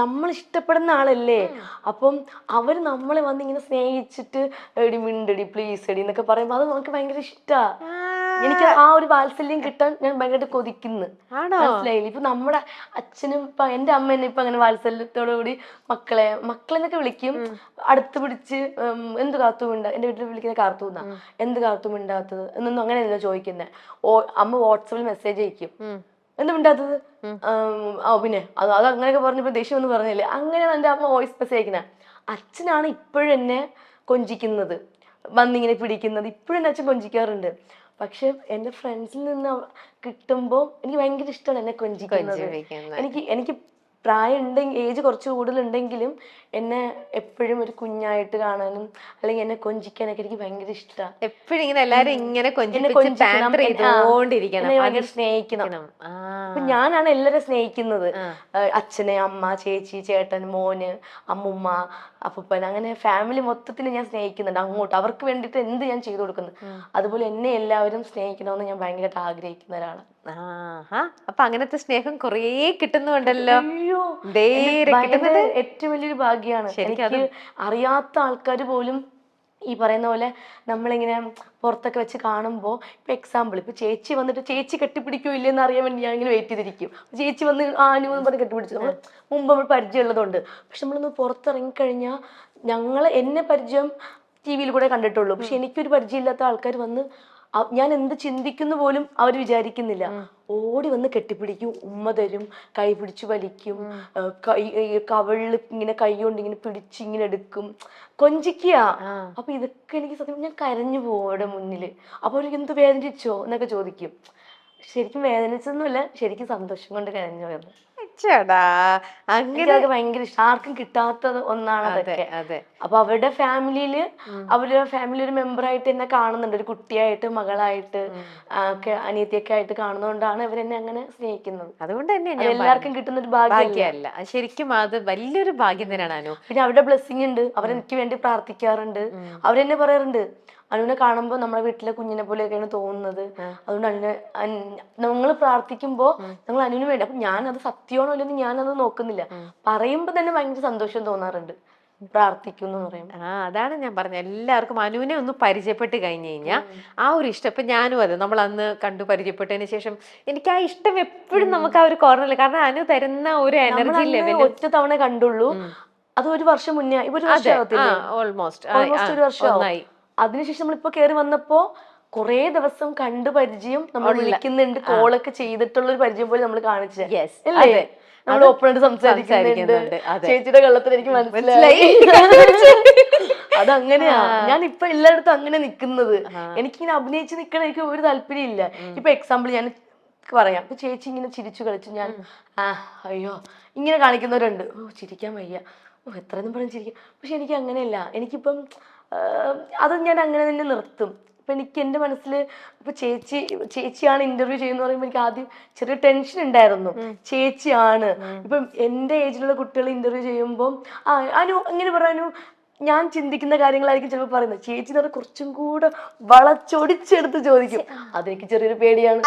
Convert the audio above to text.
നമ്മൾ ഇഷ്ടപ്പെടുന്ന ആളല്ലേ? അപ്പം അവർ നമ്മളെ വന്ന് ഇങ്ങനെ സ്നേഹിച്ചിട്ട് എടി മിണ്ടടി പ്ലീസ് എടി എന്നൊക്കെ പറയുമ്പോൾ അത് നമുക്ക് ഭയങ്കര ഇഷ്ടാ. എനിക്ക് ആ ഒരു വാത്സല്യം കിട്ടാൻ ഞാൻ ഭയങ്കരമായിട്ട് കൊതിക്കുന്നു. മനസ്സിലായില്ല? ഇപ്പൊ നമ്മുടെ അച്ഛനും ഇപ്പൊ എന്റെ അമ്മ എന്നെ ഇപ്പൊ അങ്ങനെ വാത്സല്യത്തോടു കൂടി മക്കളെ മക്കളെന്നൊക്കെ വിളിക്കും. അടുത്ത് പിടിച്ച് എന്ത് കാർത്തും ഉണ്ടാ? എന്റെ വീട്ടിൽ വിളിക്കുന്ന കാർത്തു എന്ത് കാർത്തും ഉണ്ടാത്തത് എന്നൊന്നും അങ്ങനെയല്ല ചോദിക്കുന്നത് ഓ അമ്മ വാട്സപ്പിൽ മെസ്സേജ് അയക്കും. എന്താ മിണ്ടാത്തത്? ഓ ആ പിന്നെ അത് അത് അങ്ങനെയൊക്കെ പറഞ്ഞപ്പോ ദേഷ്യം ഒന്നും പറഞ്ഞില്ലേ? അങ്ങനെ എന്റെ അമ്മ വോയിസ് മെസ്സേജ് അച്ഛനാണ് ഇപ്പോഴും എന്നെ കൊഞ്ചിക്കുന്നത്. വന്നിങ്ങനെ പിടിക്കുന്നത്. ഇപ്പോഴും എന്റെ അച്ഛൻ കൊഞ്ചിക്കാറുണ്ട്. പക്ഷെ എന്റെ ഫ്രണ്ട്സിൽ നിന്ന് കിട്ടുമ്പോ കിട്ടുമ്പോൾ എനിക്ക് ഭയങ്കര ഇഷ്ടമാണ് എന്നെ കൊഞ്ചിക്കുന്നത്. എനിക്ക് എനിക്ക് പ്രായം ഉണ്ടെങ്കിൽ ഏജ് കുറച്ച് കൂടുതലുണ്ടെങ്കിലും എന്നെ എപ്പോഴും ഒരു കുഞ്ഞായിട്ട് കാണാനും അല്ലെങ്കിൽ എന്നെ കൊഞ്ചിക്കാനൊക്കെ എനിക്ക് ഭയങ്കര ഇഷ്ടമാണ് എപ്പോഴും ഇങ്ങനെ എല്ലാരും ഇങ്ങനെ ഭയങ്കര സ്നേഹിക്കണം. അപ്പൊ ഞാനാണ് എല്ലാരും സ്നേഹിക്കുന്നത്. അച്ഛനെ അമ്മ ചേച്ചി ചേട്ടൻ മോന് അമ്മുമ്മ അപ്പൂപ്പൻ അങ്ങനെ ഫാമിലി മൊത്തത്തിൽ ഞാൻ സ്നേഹിക്കുന്നുണ്ട്. അങ്ങോട്ട്. അവർക്ക് വേണ്ടിയിട്ട് എന്ത് ഞാൻ ചെയ്തു കൊടുക്കുന്നു. അതുപോലെ എന്നെ എല്ലാവരും സ്നേഹിക്കണമെന്ന് ഞാൻ ഭയങ്കരമായിട്ട് ആഗ്രഹിക്കുന്ന ഒരാളാണ് ആഹാ. അപ്പൊ അങ്ങനത്തെ സ്നേഹം കൊറേ കിട്ടുന്നുണ്ടല്ലോ. അയ്യോ ഏറ്റവും വലിയൊരു ഭാഗ്യമാണ്. എനിക്ക് അറിയാത്ത ആൾക്കാർ പോലും ഈ പറയുന്ന പോലെ നമ്മളിങ്ങനെ പുറത്തൊക്കെ വെച്ച് കാണുമ്പോൾ ഇപ്പൊ എക്സാമ്പിൾ ഇപ്പൊ ചേച്ചി വന്നിട്ട് ചേച്ചി കെട്ടിപ്പിടിക്കോ ഇല്ലെന്ന് അറിയാൻ വേണ്ടി ഞാൻ ഇങ്ങനെ വെയിറ്റ് ചെയ്തിരിക്കും. ചേച്ചി വന്ന് ആനു എന്ന് പറഞ്ഞ് കെട്ടിപ്പിടിച്ചു നമ്മൾ മുമ്പ് നമ്മൾ പരിചയമുള്ളതുണ്ട്. പക്ഷെ നമ്മളൊന്ന് പുറത്തിറങ്ങിക്കഴിഞ്ഞാൽ ഞങ്ങൾ എന്നെ പരിചയം ടി വിയിൽ കൂടെ കണ്ടിട്ടുള്ളൂ. പക്ഷെ എനിക്കൊരു പരിചയമില്ലാത്ത ആൾക്കാർ വന്ന് ഞാൻ എന്ത് ചിന്തിക്കുന്നു പോലും അവർ വിചാരിക്കുന്നില്ല. ഓടി വന്ന് കെട്ടിപ്പിടിക്കും. ഉമ്മ തരും കൈ പിടിച്ച് വലിക്കും. കൈ കവളിൽ ഇങ്ങനെ കൈ കൊണ്ട് ഇങ്ങനെ പിടിച്ച് ഇങ്ങനെ എടുക്കും. കൊഞ്ചിക്കുക. അപ്പൊ ഇതൊക്കെ എനിക്ക് സത്യം ഞാൻ കരഞ്ഞു പോകും അവിടെ മുന്നിൽ. അപ്പൊ അവർക്ക് എന്ത് വേദനിച്ചോ എന്നൊക്കെ ചോദിക്കും. ശരിക്കും വേദനിച്ചൊന്നുമില്ല ശരിക്കും സന്തോഷം കൊണ്ട് കരഞ്ഞു പോയത്. ചേടാ അങ്ങനെ ഭയങ്കര ഇഷ്ടം. ആർക്കും കിട്ടാത്തത് ഒന്നാണ് അതെ അതൊക്കെ. അപ്പൊ അവരുടെ ഫാമിലിയിൽ അവരുടെ ഫാമിലി ഒരു മെമ്പറായിട്ട് എന്നെ കാണുന്നുണ്ട്. ഒരു കുട്ടിയായിട്ട് മകളായിട്ട് ഒക്കെ അനിയത്തിയൊക്കെ ആയിട്ട് കാണുന്നതുകൊണ്ടാണ് എന്നെ അങ്ങനെ സ്നേഹിക്കുന്നത്. അതുകൊണ്ട് തന്നെ എല്ലാവർക്കും കിട്ടുന്ന ഒരു ഭാഗ്യമല്ല? ശരിക്കും അത് വലിയൊരു ഭാഗ്യം തന്നെയാണ് അനു. പിന്നെ അവരുടെ ബ്ലെസ്സിങ് ഉണ്ട്. അവരെനിക്ക് വേണ്ടി പ്രാർത്ഥിക്കാറുണ്ട്. അവരെന്നെ പറയാറുണ്ട് അനുവിനെ കാണുമ്പോൾ നമ്മുടെ വീട്ടിലെ കുഞ്ഞിനെ പോലെയൊക്കെയാണ് തോന്നുന്നത്. അതുകൊണ്ട് അനുവിനെ ഞങ്ങൾ പ്രാർത്ഥിക്കുമ്പോൾ ഞങ്ങൾ അനുവിന് വേണ്ടി അപ്പൊ ഞാനത് സത്യമാണോ ഇല്ലെന്ന് ഞാനത് നോക്കുന്നില്ല. പറയുമ്പോൾ തന്നെ ഭയങ്കര സന്തോഷം തോന്നാറുണ്ട്. പ്രാർത്ഥിക്കുന്നു ആ അതാണ് ഞാൻ പറഞ്ഞത്. എല്ലാവർക്കും അനുവിനെ ഒന്ന് പരിചയപ്പെട്ട് കഴിഞ്ഞു കഴിഞ്ഞാൽ ആ ഒരു ഇഷ്ടം. ഇപ്പൊ ഞാനും അത് നമ്മൾ അന്ന് കണ്ടു പരിചയപ്പെട്ടതിന് ശേഷം എനിക്ക് ആ ഇഷ്ടം എപ്പോഴും നമുക്ക് ആ ഒരു കോർണറിൽ കാരണം അനു തരുന്ന ഒരു എനർജി ലെവൽ ഒറ്റ തവണ കണ്ടുള്ളൂ. അത് ഒരു വർഷം മുന്നേ ഇപ്പൊ ഒരു വർഷം ഓൾമോസ്റ്റ് ഒരു വർഷം ഒന്നായി. അതിനുശേഷം നമ്മളിപ്പോ കയറി വന്നപ്പോ കുറെ ദിവസം കണ്ട് പരിചയം നമ്മൾ വിളിക്കുന്നുണ്ട് കോളൊക്കെ ചെയ്തിട്ടുള്ള ഒരു പരിചയം പോലെ നമ്മൾ കാണിച്ചത് Yes, അല്ലേ അതെ. നമ്മൾ ഓപ്പൺ ആയിട്ട് സംസാരിക്കുന്നുണ്ട്. ചേച്ചിയുടെ കള്ളത്തിൽ എനിക്ക് മനസ്സിലായി. അതങ്ങനെയാ. ഞാൻ ഇപ്പൊ എല്ലായിടത്തും അങ്ങനെ നിൽക്കുന്നത് എനിക്കിങ്ങനെ അഭിനയിച്ച് നിൽക്കണ എനിക്ക് ഒരു താല്പര്യം ഇല്ല ഇപ്പൊ എക്സാമ്പിൾ ഞാൻ പറയാം. ഇപ്പൊ ചേച്ചി ഇങ്ങനെ ചിരിച്ചു കളിച്ചു. ഞാൻ ആ അയ്യോ ഇങ്ങനെ കാണിക്കുന്നവരുണ്ട്. ഓ ചിരിക്കാൻ വയ്യ. ഓ എത്രയെന്നും പറഞ്ഞ് ചിരിക്കാം. പക്ഷെ എനിക്ക് അങ്ങനെയല്ല. എനിക്കിപ്പം അത് ഞാൻ അങ്ങനെ തന്നെ നിർത്തും. അപ്പം എനിക്ക് എന്റെ മനസ്സിൽ ഇപ്പോൾ ചേച്ചി ചേച്ചിയാണ് ഇന്റർവ്യൂ ചെയ്യുന്ന പറയുമ്പോൾ എനിക്ക് ആദ്യം ചെറിയ ടെൻഷൻ ഉണ്ടായിരുന്നു. ചേച്ചിയാണ്. ഇപ്പം എന്റെ ഏജിലുള്ള കുട്ടികൾ ഇന്റർവ്യൂ ചെയ്യുമ്പോൾ ആ അനു ഇങ്ങനെ പറയാനു ഞാൻ ചിന്തിക്കുന്ന കാര്യങ്ങളായിരിക്കും ചിലപ്പോൾ പറയുന്നത്. ചേച്ചി എന്ന് പറഞ്ഞാൽ കുറച്ചും കൂടെ വളച്ചൊടിച്ചെടുത്ത് ചോദിക്കും. അതെനിക്ക് ചെറിയൊരു പേടിയാണ്.